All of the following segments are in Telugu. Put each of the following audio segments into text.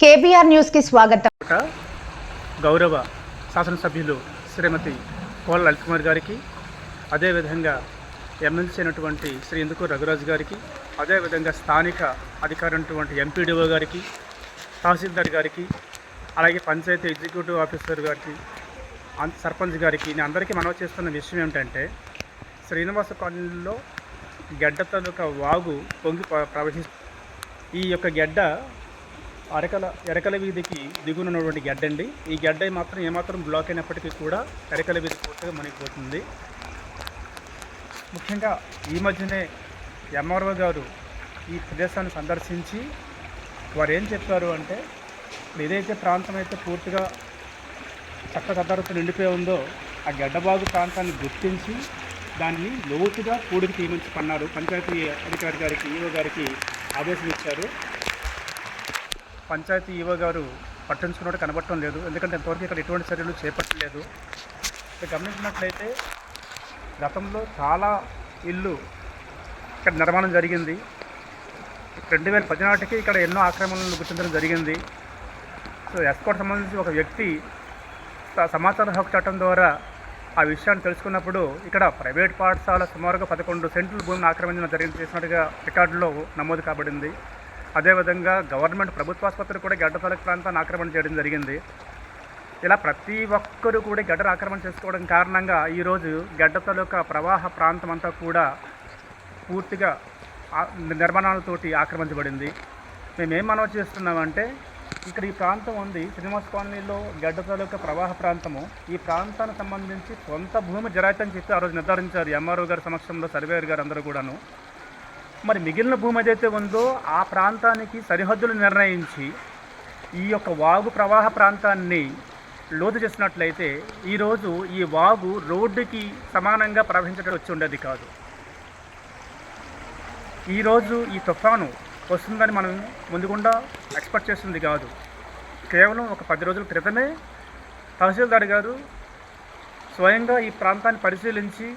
కేబీఆర్ న్యూస్కి స్వాగతం. గౌరవ శాసనసభ్యులు శ్రీమతి కోల్ లలిత్ కుమార్ గారికి అదేవిధంగా ఎమ్మెల్సీ అయినటువంటి శ్రీ ఇందుకు రఘురాజు గారికి అదేవిధంగా స్థానిక అధికారినటువంటి ఎంపీడీఓ గారికి తహసీల్దార్ గారికి అలాగే పంచాయతీ ఎగ్జిక్యూటివ్ ఆఫీసర్ గారికి అన్- సర్పంచ్ గారికి నేను అందరికీ మనవి చేస్తున్న విషయం ఏమిటంటే శ్రీనివాస కాలనీలో గడ్డ తాలూకా వాగు పొంగి ప్ర- ఈ యొక్క గడ్డ అరకల ఎరకల వీధికి దిగునటువంటి గడ్డ అండి. ఈ గడ్డ మాత్రం ఏమాత్రం బ్లాక్ అయినప్పటికీ కూడా ఎరకల వీధి పూర్తిగా మునిగిపోతుంది. ముఖ్యంగా ఈ మధ్యనే ఎంఆర్ఓ గారు ఈ ప్రదేశాన్ని సందర్శించి వారు ఏం చెప్పారు అంటే ఏదైతే ప్రాంతం అయితే పూర్తిగా చక్క నిండిపోయి ఉందో ఆ గడ్డబాగు ప్రాంతాన్ని గుర్తించి దాన్ని లోతుగా కూడికి తీయమని పన్నారు పంచాయతీ అధికారి గారికి ఈఓ గారికి ఆదేశం ఇచ్చారు పంచాయతీ ఈవో గారు పట్టించుకున్నట్టు కనబడటం లేదు. ఎందుకంటే ఇంతవరకు ఇక్కడ ఎటువంటి చర్యలు చేపట్టలేదు. ఇక్కడ గమనించినట్లయితే గతంలో చాలా ఇల్లు ఇక్కడ నిర్మాణం జరిగింది. రెండు వేల పది నాటికి ఇక్కడ ఎన్నో ఆక్రమణలు గుర్తించడం జరిగింది. సో ఎస్కోట్ సంబంధించి ఒక వ్యక్తి సమాచార హక్కు చట్టం ద్వారా ఆ విషయాన్ని తెలుసుకున్నప్పుడు ఇక్కడ ప్రైవేట్ పాఠశాల సుమారుగా పదకొండు సెంట్లు భూమిని ఆక్రమించడం జరిగింది. చేసినట్టుగా రికార్డులో నమోదు కాబడింది. అదేవిధంగా గవర్నమెంట్ ప్రభుత్వ ఆసుపత్రి కూడా గడ్డతలక ప్రాంతాన్ని ఆక్రమణ చేయడం జరిగింది. ఇలా ప్రతి ఒక్కరూ కూడా గడ్డను ఆక్రమణ చేసుకోవడం కారణంగా ఈరోజు గడ్డ తాలూకా ప్రవాహ ప్రాంతం అంతా కూడా పూర్తిగా నిర్మాణాలతోటి ఆక్రమించబడింది. మేము ఏం మనవి చేస్తున్నామంటే ఇక్కడ ఈ ప్రాంతం ఉంది శ్రీనివాస్ కాలనీలో గడ్డ తాలూకా ప్రవాహ ప్రాంతము. ఈ ప్రాంతానికి సంబంధించి కొంత భూమి జరాయితని చెప్పి ఆ రోజు నిర్ధారించారు ఎంఆర్ఓ గారి సమక్షంలో సర్వేయర్ గారు అందరూ కూడాను. మరి మిగిలిన భూమి ఏదైతే ఉందో ఆ ప్రాంతానికి సరిహద్దులు నిర్ణయించి ఈ యొక్క వాగు ప్రవాహ ప్రాంతాన్ని లోతు చేసినట్లయితే ఈరోజు ఈ వాగు రోడ్డుకి సమానంగా ప్రవహించడం వచ్చి ఉండేది కాదు. ఈరోజు ఈ తుఫాను వస్తుందని మనం ముందుగుండా ఎక్స్పెక్ట్ చేస్తుంది కాదు. కేవలం ఒక పది రోజుల క్రితమే తహసీల్దార్ గారు స్వయంగా ఈ ప్రాంతాన్ని పరిశీలించి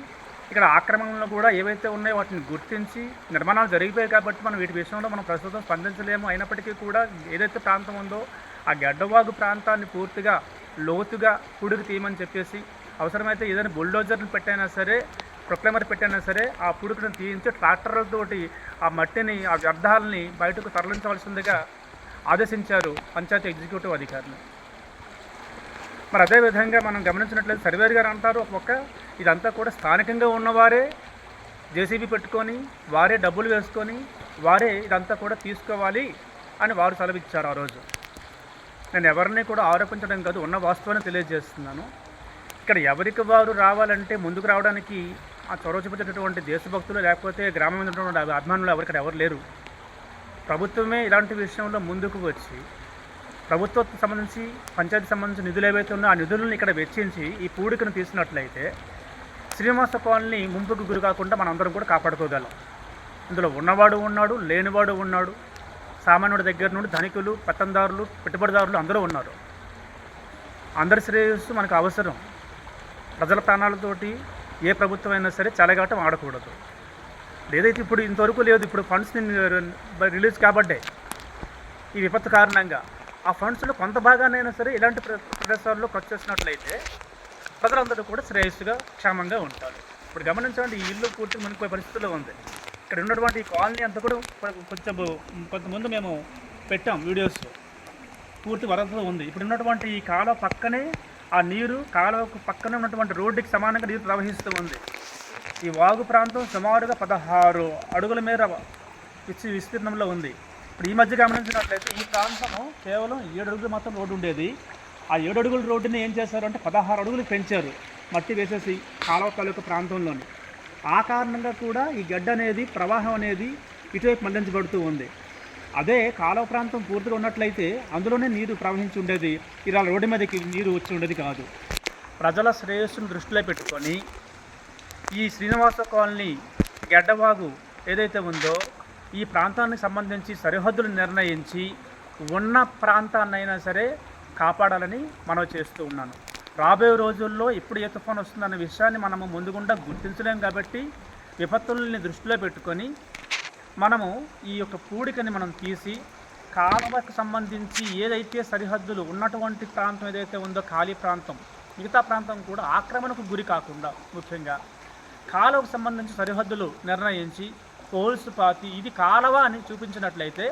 ఇక్కడ ఆక్రమణలు కూడా ఏవైతే ఉన్నాయో వాటిని గుర్తించి నిర్మాణాలు జరిగిపోయాయి కాబట్టి మనం వీటి విషయంలో మనం ప్రస్తుతం స్పందించలేము. అయినప్పటికీ కూడా ఏదైతే ప్రాంతం ఉందో ఆ గడ్డవాగు ప్రాంతాన్ని పూర్తిగా లోతుగా పుడుగు తీయమని చెప్పేసి అవసరమైతే ఏదైనా బుల్డోజర్లు పెట్టైనా సరే ప్రొక్లైమర్ పెట్టైనా సరే ఆ పుడుకుని తీయించి ట్రాక్టర్లతోటి ఆ మట్టిని ఆ వ్యర్థాలని బయటకు తరలించవలసిందిగా ఆదేశించారు పంచాయతీ ఎగ్జిక్యూటివ్ అధికారులు. మరి అదేవిధంగా మనం గమనించినట్లయితే సర్వేర్ గారు అంటారు ఒక ఇదంతా కూడా స్థానికంగా ఉన్నవారే జేసీబీ పెట్టుకొని వారే డబ్బులు వేసుకొని వారే ఇదంతా కూడా తీసుకోవాలి అని వారు సెలవిచ్చారు ఆ రోజు. నేను ఎవరిని కూడా ఆరోపించడం కాదు ఉన్న వాస్తవాన్ని తెలియజేస్తున్నాను. ఇక్కడ ఎవరికి వారు రావాలంటే ముందుకు రావడానికి ఆ చొరవ చూపించేటటువంటి దేశభక్తులు లేకపోతే గ్రామం ఉన్నటువంటి అభిమానులు ఎవరికి ఎవరు లేరు. ప్రభుత్వమే ఇలాంటి విషయంలో ముందుకు వచ్చి ప్రభుత్వం సంబంధించి పంచాయతీ సంబంధించి నిధులు ఏవైతే ఉన్నాయో ఆ నిధులను ఇక్కడ వెచ్చించి ఈ పూడికను తీసినట్లయితే శ్రీనివాస పాలని ముంపుకు గురి కాకుండా మనం కూడా కాపాడుకోగలం. ఇందులో ఉన్నవాడు ఉన్నాడు లేనివాడు ఉన్నాడు. సామాన్యుడి దగ్గర నుండి ధనికులు పెత్తందారులు పెట్టుబడిదారులు అందరూ ఉన్నారు. అందరి శ్రేయస్సు మనకు అవసరం. ప్రజల ప్రాణాలతోటి ఏ ప్రభుత్వం అయినా సరే చెలగాటం ఆడకూడదు. లేదైతే ఇప్పుడు ఇంతవరకు లేదు ఇప్పుడు ఫండ్స్ రిలీజ్ కాబడ్డాయి. ఈ విపత్తు కారణంగా ఆ ఫండ్స్లో కొంత భాగానైనా సరే ఇలాంటి ప్ర- ప్రదేశాల్లో ఖర్చు చేసినట్లయితే ప్రజలందరూ కూడా శ్రేయస్సుగా క్షేమంగా ఉంటారు ఇప్పుడు గమనించండి ఈ ఇల్లు పూర్తి మునిగిపోయే పరిస్థితిలో ఉంది. ఇక్కడ ఉన్నటువంటి ఈ కాలనీ అంతా కూడా కొంచెం కొంతమంది మేము పెట్టాం వీడియోస్. పూర్తి వరదలో ఉంది. ఇప్పుడు ఉన్నటువంటి ఈ కాలువ పక్కనే ఆ నీరు కాలువకు పక్కనే ఉన్నటువంటి రోడ్డుకి సమానంగా నీరు ప్రవహిస్తూ ఉంది. ఈ వాగు ప్రాంతం సుమారుగా పదహారు అడుగుల మేర విచ్చి విస్తీర్ణంలో ఉంది. ఇప్పుడు ఈ మధ్య గమనించినట్లయితే ఈ ప్రాంతం కేవలం ఏడు అడుగులు మాత్రం రోడ్డు ఉండేది. ఆ ఏడు అడుగుల రోడ్డుని ఏం చేశారు అంటే పదహారు అడుగులు పెంచారు మట్టి వేసేసి కాలువ తాలూకు ప్రాంతంలోని. ఆ కారణంగా కూడా ఈ గడ్డ అనేది ప్రవాహం అనేది ఇటువైపు మళ్ళించబడుతూ ఉంది. అదే కాలువ ప్రాంతం పూర్తిగా ఉన్నట్లయితే అందులోనే నీరు ప్రవహించి ఉండేది. ఇలా రోడ్డు మీదకి నీరు వచ్చి ఉండేది కాదు. ప్రజల శ్రేయస్సును దృష్టిలో పెట్టుకొని ఈ శ్రీనివాస కాలనీ గడ్డవాగు ఏదైతే ఉందో ఈ ప్రాంతానికి సంబంధించి సరిహద్దులు నిర్ణయించి ఉన్న ప్రాంతాన్నైనా సరే కాపాడాలని మనం చేస్తూ ఉన్నాను. రాబోయే రోజుల్లో ఎప్పుడు ఏ తుఫాన్ వస్తుందన్న విషయాన్ని మనము ముందుగుండా గుర్తించలేం కాబట్టి విపత్తుల్ని దృష్టిలో పెట్టుకొని మనము ఈ యొక్క పూడికని మనం తీసి కాలువకు సంబంధించి ఏదైతే సరిహద్దులు ఉన్నటువంటి ప్రాంతం ఏదైతే ఉందో ఖాళీ ప్రాంతం మిగతా ప్రాంతం కూడా ఆక్రమణకు గురి కాకుండా ముఖ్యంగా కాలువకు సంబంధించి సరిహద్దులు నిర్ణయించి పోల్స్ పాతి ఇది కాలువ అని చూపించినట్లయితే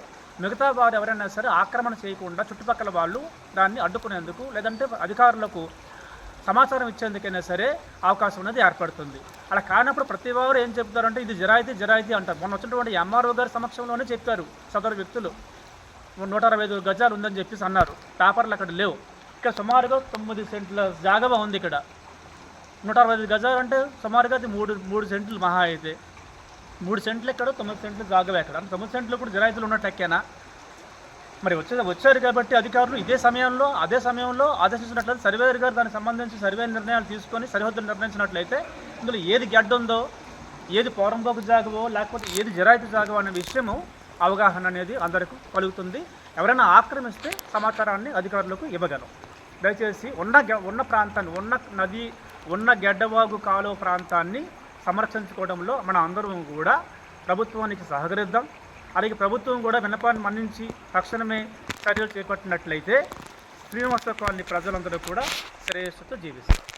మిగతా వారు ఎవరైనా సరే ఆక్రమణ చేయకుండా చుట్టుపక్కల వాళ్ళు దాన్ని అడ్డుకునేందుకు లేదంటే అధికారులకు సమాచారం ఇచ్చేందుకైనా సరే అవకాశం అనేది ఏర్పడుతుంది. అలా కానప్పుడు ప్రతి వారు ఏం చెప్తారంటే ఇది జరాయితీ జరాయితీ అంటారు. మొన్న వచ్చినటువంటి ఎంఆర్ఓ గారి సమక్షంలోనే చెప్పారు సదరు వ్యక్తులు. నూట అరవై ఐదు గజాలు ఉందని చెప్పేసి అన్నారు. పేపర్లు అక్కడ లేవు. ఇక్కడ సుమారుగా తొమ్మిది సెంట్ల జాగవా ఉంది ఇక్కడ. నూట అరవై ఐదు గజాలు అంటే సుమారుగా అది మూడు మూడు సెంట్లు మహా అయితే. మూడు సెంట్లు ఎక్కడో తొమ్మిది సెంట్లు జాగవే ఎక్కడ? తొమ్మిది సెంట్లు కూడా జరాయితీలు ఉన్నట్టు ఎక్కేనా మరి వచ్చే వచ్చారు కాబట్టి అధికారులు ఇదే సమయంలో అదే సమయంలో ఆదేశించినట్లయితే సర్వేయర్ గారు దానికి సంబంధించి సర్వే నిర్ణయాలు తీసుకొని సరిహద్దులు నిర్ణయించినట్లయితే ఇందులో ఏది గడ్డ ఉందో ఏది పౌరంబోకు జాగవో లేకపోతే ఏది జరాయితీ జాగవో అనే విషయము అవగాహన అనేది అందరికీ కలుగుతుంది. ఎవరైనా ఆక్రమిస్తే సమాచారాన్ని అధికారులకు ఇవ్వగలం. దయచేసి ఉన్న ఉన్న ప్రాంతాన్ని ఉన్న నది ఉన్న గెడ్డవాగు కాలువ ప్రాంతాన్ని సమర్థించుకోవడంలో మన అందరం కూడా ప్రభుత్వానికి సహకరిద్దాం. అలాగే ప్రభుత్వం కూడా విన్నపాన్ని మన్నించి తక్షణమే చర్యలు చేపట్టినట్లయితే శ్రీనివాస కాలనీ ప్రజలందరూ కూడా శ్రేయస్సుతో జీవిస్తారు.